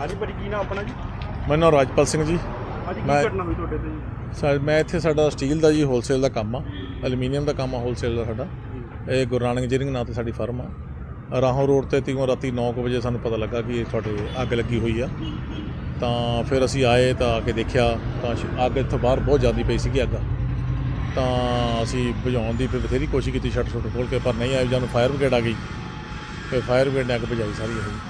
ਹਾਂਜੀ ਭਾਜੀ ਕੀ ਨਾਮ ਆਪਣਾ ਜੀ? ਮੇਰਾ ਨਾਮ ਰਾਜਪਾਲ ਸਿੰਘ ਜੀ। ਹਾਂਜੀ ਮੈਂ- ਕੀ ਘਟਨਾ ਹੋਈ ਤੁਹਾਡੇ ਤੇ ਜੀ? ਸਾ ਮੈਂ ਇੱਥੇ ਸਾਡਾ ਸਟੀਲ ਦਾ ਜੀ ਹੋਲਸੇਲ ਦਾ ਕੰਮ ਆ ਐਲੂਮੀਨੀਅਮ ਦਾ ਕੰਮ ਆ ਹੋਲਸੇਲ ਦਾ ਸਾਡਾ। ਇਹ ਗੁਰੂ ਨਾਨਕ ਇੰਜੀਨੀਅਰਿੰਗ ਨਾਂ ਤੇ ਸਾਡੀ ਫਰਮ ਆ। ਰਾਹੋਂ ਰੋਡ ਤੇ ਤੀਕੋਂ ਰਾਤੀ 9:00 ਵਜੇ ਸਾਨੂੰ ਪਤਾ ਲੱਗਾ ਕਿ ਇਹ ਤੁਹਾਡੇ ਅੱਗ ਲੱਗੀ ਹੋਈ ਆ। ਤਾਂ ਫਿਰ ਅਸੀਂ ਆਏ ਤਾਂ ਆ ਕੇ ਦੇਖਿਆ ਤਾਂ ਸ਼- ਅੱਗ ਇੱਥੋਂ ਬਾਹਰ ਬਹੁਤ ਜ਼ਿਆਦਾ ਪਈ ਸੀਗੀ ਅੱਗ। ਤਾਂ ਅਸੀਂ ਬੁਝਾਉਣ ਦੀ ਫਿਰ ਬਥੇਰੀ ਕੋਸ਼ਿਸ਼ ਕੀਤੀ ਛੱਟ ਛੁੱਟ ਖੋਲ ਕੇ ਪਰ ਨਹੀਂ ਆਈ ਜਦੋਂ ਫਾਇਰ ਬ੍ਰਿਗੇਡ ਆ ਗਈ ਫਿਰ ਫਾਇਰ ਬ੍ਰਿਗੇਡ ਨੇ ਅੱਗ ਬੁਝਾਈ ਸਾਰੀ ਇਹ।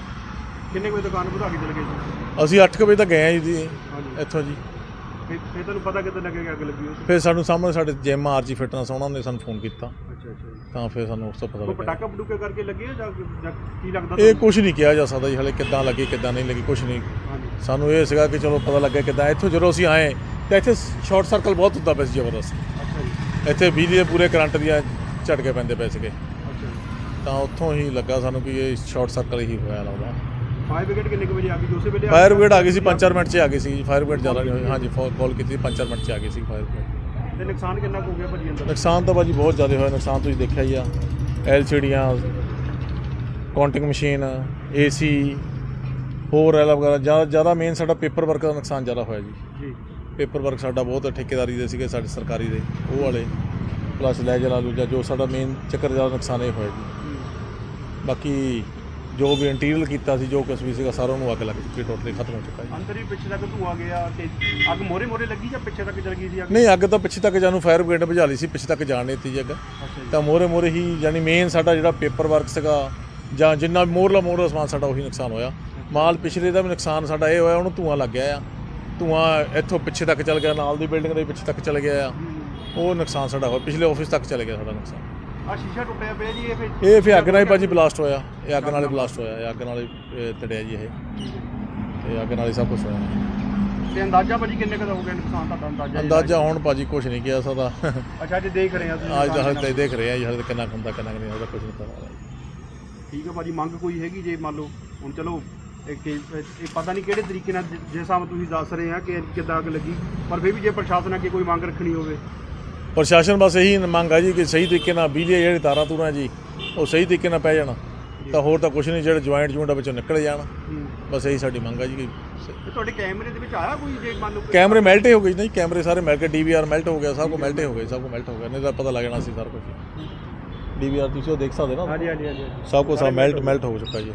ਕਿੰਨੇ ਕੁ ਵਜੇ ਦੁਕਾਨ ਵਧਾ ਕੇ ਚਲੇ ਗਏ ਜੀ? ਅਸੀਂ 8 ਵਜੇ ਤੱਕ ਗਏ ਆ ਜੀ ਹਾਂਜੀ। ਇੱਥੋਂ ਜੀ। ਫਿਰ ਫਿਰ ਤੁਹਾਨੂੰ ਪਤਾ ਕਿੱਦਾਂ ਲੱਗੇਗਾ ਅੱਗ ਲੱਗੀ ਹੋਈ ਸੀ? ਫਿਰ ਸਾਨੂੰ ਸਾਹਮਣੇ ਸਾਡੇ ਜਿਮ ਆਰਜੀ ਫਿਟਨੈਸ ਉਹਨਾਂ ਨੇ ਸਾਨੂੰ ਫੋਨ ਕੀਤਾ। ਅੱਛਾ ਅੱਛਾ ਜੀ। ਤਾਂ ਫਿਰ ਸਾਨੂੰ ਉਸ ਤੋਂ ਪਤਾ ਕੋਈ ਲੱਗਾ ਪਟਾਕਾ ਪਟੂਕੇ ਕਰਕੇ ਲੱਗੇ ਆ ਜਾਂ ਜਾਂ ਕੀ ਲੱਗਦਾ ਇਹ ਕੁਝ ਨਹੀਂ ਕਿਹਾ ਜਾ ਸਕਦਾ ਜੀ ਹਲੇ ਕਿੱਦਾਂ ਲੱਗੀ ਕਿੱਦਾਂ ਨਹੀਂ ਲੱਗੀ ਕੁਝ ਨਹੀਂ। ਹਾਂਜੀ। ਸਾਨੂੰ ਇਹ ਸੀਗਾ ਕਿ ਚਲੋ ਪਤਾ ਲੱਗੇ ਕਿੱਦਾਂ। ਇੱਥੋਂ ਜਦੋਂ ਅਸੀਂ ਆਏ ਤਾਂ ਇੱਥੇ ਸ਼ਾਰਟ ਸਰਕਲ ਬਹੁਤ ਹੁੰਦਾ ਪਿਆ ਸੀ ਜ਼ਬਰਦਸਤ। ਅੱਛਾ ਜੀ। ਇੱਥੇ ਬਿਜਲੀ ਦੇ ਪੂਰੇ ਕਰੰਟ ਦੀਆਂ ਝਟਕੇ ਪੈਂਦੇ ਪਏ ਸੀਗੇ। ਅੱਛਾ ਜੀ। ਤਾਂ ਉੱਥੋਂ ਹੀ ਲੱਗਾ ਸਾਨੂੰ ਕਿ ਇਹ ਸ਼ਾਰਟ ਸਰਕਲ ਹੀ ਹੋਇਆ ਲੱਗਦਾ। ਫਾਇਰ ਬ੍ਰਿਗੇਡ ਕਿੰਨੇ ਕੁ ਵਜੇ ਆ ਗਈ? ਉਸੇ ਵੇਲੇ ਆ ਫਾਇਰ? ਬ੍ਰਿਗੇਡ ਆ ਗਈ ਸੀ 5-4 ਮਿੰਟ 'ਚ ਆ ਗਈ ਸੀ। ਫਾਇਰ ਬ੍ਰਿਗੇਡ ਜ਼ਿਆਦਾ ਨਹੀਂ ਹੋਈ। ਹਾਂਜੀ ਕਾਲ ਕੀਤੀ 5-4 ਮਿੰਟ 'ਚ ਆ ਗਈ ਸੀ ਫਾਇਰ ਬ੍ਰਿਗੇਡ। ਤੇ ਨੁਕਸਾਨ ਕਿੰਨਾ ਕੁ ਹੋ ਗਿਆ ਭਾਜੀ ਅੰਦਰ? ਨੁਕਸਾਨ ਤਾਂ ਭਾਜੀ ਬਹੁਤ ਜ਼ਿਆਦਾ ਹੋਇਆ। ਨੁਕਸਾਨ ਤੁਸੀਂ ਦੇਖਿਆ ਹੀ ਆ। ਐਲਸੀਡੀਆਂ ਕਾਊਂਟਿੰਗ ਮਸ਼ੀਨ ਏਸੀ ਹੋਰ ਐਲਾ ਵਗੈਰਾ। ਜ਼ਿਆਦਾ ਜ਼ਿਆਦਾ ਮੇਨ ਸਾਡਾ ਪੇਪਰ ਵਰਕ ਦਾ ਨੁਕਸਾਨ ਜ਼ਿਆਦਾ ਹੋਇਆ ਜੀ। ਜੀ। ਪੇਪਰ ਵਰਕ ਸਾਡਾ ਬਹੁਤ ਠੇਕੇਦਾਰੀ ਦੇ ਸੀਗੇ ਸਾਡੇ ਸਰਕਾਰੀ ਦੇ ਉਹ ਵਾਲੇ। ਪਲੱਸ ਲੈਜਰ ਆਲੂ ਜਾਂ ਜੋ ਸਾਡਾ ਮੇਨ ਚੱਕਰ ਜ਼ਿਆਦਾ ਨੁਕਸਾਨ ਇਹ ਹੋਇਆ ਜੀ। ਬਾਕੀ ਜੋ ਵੀ ਇੰਟੀਰੀਅਰ ਕੀਤਾ ਸੀ ਜੋ ਕੁਛ ਵੀ ਸੀਗਾ ਸਾਰਾ ਉਹਨੂੰ ਅੱਗ ਲੱਗ ਚੁੱਕੀ ਟੋਟਲੀ ਖਤਮ ਹੋ ਚੁੱਕਾ ਜੀ। ਅੰਦਰ ਹੀ ਪਿੱਛੇ ਤੱਕ ਧੂਆ ਗਿਆ ਤੇ ਅੱਗ ਮੋਰੇ ਮੋਰੇ ਲੱਗੀ ਜਾਂ ਪਿੱਛੇ ਤੱਕ ਚਲ ਗਈ ਸੀ ਅੱਗ? ਨਹੀਂ ਅੱਗ ਤਾਂ ਪਿੱਛੇ ਤੱਕ ਜਾਨੂੰ ਫਾਇਰ ਬ੍ਰਿਗੇਡ ਬੁਝਾ ਲਈ ਸੀ ਪਿੱਛੇ ਤੱਕ ਜਾਣ ਨਹੀਂ ਦਿੱਤੀ ਅੱਗ। ਤਾਂ ਮੋਰੇ ਮੋਰੇ ਹੀ ਯਾਨੀ ਮੇਨ ਸਾਡਾ ਜਿਹੜਾ ਪੇਪਰ ਵਰਕ ਸੀਗਾ ਜਾਂ ਜਿੰਨਾ ਮੋਰਲਾ ਮੋਰਲਾ ਸਮਾਨ ਸਾਡਾ ਉਹੀ ਨੁਕਸਾਨ ਹੋਇਆ। ਮਾਲ ਪਿਛਲੇ ਦਾ ਵੀ ਨੁਕਸਾਨ ਸਾਡਾ ਇਹ ਹੋਇਆ ਉਹਨੂੰ ਧੂਆਂ ਲੱਗ ਗਿਆ ਆ। ਧੂਆਂ ਇੱਥੋਂ ਪਿੱਛੇ ਤੱਕ ਚੱਲ ਗਿਆ ਨਾਲ ਦੀ ਬਿਲਡਿੰਗ ਦੇ ਪਿੱਛੇ ਤੱਕ ਚੱਲ ਗਿਆ ਆ। ਉਹ ਨੁਕਸਾਨ ਸਾਡਾ ਹੋਇਆ ਪਿਛਲੇ ਆਫਿਸ ਤੱਕ ਚੱਲ ਗਿਆ ਸਾਡਾ ਨੁਕਸਾਨ। ਆ ਸ਼ੀਸ਼ਾ ਟੁੱਟਿਆ ਪਿਆ ਜੀ ਇਹ ਫਿਰ ਇਹ ਫਿਰ ਅੱਗ ਨਾਲ ਹੀ ਭਾਜੀ ਬਲਾਸਟ ਹੋਇਆ। ਇਹ ਅੱਗ ਨਾਲ ਹੀ ਬਲਾਸਟ ਹੋਇਆ। ਇਹ ਅੱਗ ਨਾਲ ਹੀ ਇਹ ਤੜਿਆ ਜੀ ਇਹ। ਇਹ ਅੱਗ ਨਾਲ ਹੀ ਸਭ ਕੁਝ ਹੋਇਆ। ਤੇ ਅੰਦਾਜ਼ਾ ਭਾਜੀ ਕਿੰਨੇ ਕੁ ਦਾ ਹੋ ਗਿਆ ਨੁਕਸਾਨ ਤੁਹਾਡਾ? ਅੰਦਾਜ਼ਾ ਜੀ? ਅੰਦਾਜ਼ਾ ਹੁਣ ਭਾਜੀ ਕੁਝ ਨਹੀਂ ਕਿਹਾ ਸਕਦਾ ਅੱਛਾ ਅੱਜ ਦੇਖ ਰਹੇ ਆ ਤੁਸੀਂ ਅੱਜ ਹਲੇ ਦੇਖ ਰਹੇ ਆ ਜੀ ਹਲੇ ਕਿੰਨਾ ਕੁ ਹੁੰਦਾ ਕਿੰਨਾ ਕੁ ਨਹੀਂ ਹੁੰਦਾ ਕੁਝ ਨਹੀਂ ਪਤਾ ਠੀਕ ਹੈ ਭਾਜੀ ਮੰਗ ਕੋਈ ਹੈਗੀ ਜੇ ਮੰਨ ਲਓ ਹੁਣ ਚਲੋ ਇਹ ਕਿ- ਇਹ ਪਤਾ ਨਹੀਂ ਕਿਹੜੇ ਤਰੀਕੇ ਨਾਲ ਜਿ- ਜਿਸ ਹਿਸਾਬ ਨਾਲ ਤੁਸੀਂ ਦੱਸ ਰਹੇ ਆ ਕਿ ਕਿੱਦਾਂ ਅੱਗ ਲੱਗੀ ਪਰ ਫਿਰ ਵੀ ਜੇ ਪ੍ਰਸ਼ਾਸਨ ਅੱਗੇ ਕੋਈ ਮੰਗ ਰੱਖਣੀ ਹੋਵੇ ਪ੍ਰਸ਼ਾਸਨ ਬਸ ਇਹੀ ਮੰਗ ਆ ਜੀ ਕਿ ਸਹੀ ਤਰੀਕੇ ਨਾਲ ਬਿਜਲੀ ਜਿਹੜੀ ਤਾਰਾਂ ਤੂਰਾਂ ਜੀ ਉਹ ਸਹੀ ਤਰੀਕੇ ਨਾਲ ਪੈ ਜਾਣ। ਤਾਂ ਹੋਰ ਤਾਂ ਕੁਝ ਨਹੀਂ ਜਿਹੜੇ ਜੁਆਇੰਟ ਜੁਆਇੰਟ ਵਿੱਚੋਂ ਨਿਕਲ ਜਾਣ। ਬਸ ਇਹੀ ਸਾਡੀ ਮੰਗ ਆ ਜੀ ਕਿ ਤੁਹਾਡੇ ਕੈਮਰੇ ਦੇ ਵਿੱਚ ਆਇਆ ਕੋਈ ਜੇ ਮੰਨ ਲਓ ਕੈਮਰੇ ਮੈਲਟ ਹੀ ਗਏ ਨਹੀਂ ਕੈਮਰੇ ਸਾਰੇ ਮੈਲਟ ਕੇ ਡੀਵੀਆਰ ਮੈਲਟ ਹੋ ਗਿਆ ਸਭ ਕੁਝ ਮੈਲਟ ਹੀ ਗਿਆ ਸਭ ਕੁਝ ਮੈਲਟ ਹੋ ਗਿਆ ਨਹੀਂ ਤਾਂ ਪਤਾ ਲੱਗ ਜਾਣਾ ਸੀ ਸਾਰਾ ਕੁਝ ਡੀਵੀਆਰ ਤੁਸੀਂ ਉਹ ਦੇਖ ਸਕਦੇ ਨਾ? ਹਾਂਜੀ ਹਾਂਜੀ ਹਾਂਜੀ ਸਭ ਕੁਝ ਸਭ ਮੈਲਟ ਮੈਲਟ ਹੋ ਚੁੱਕਾ ਜੀ।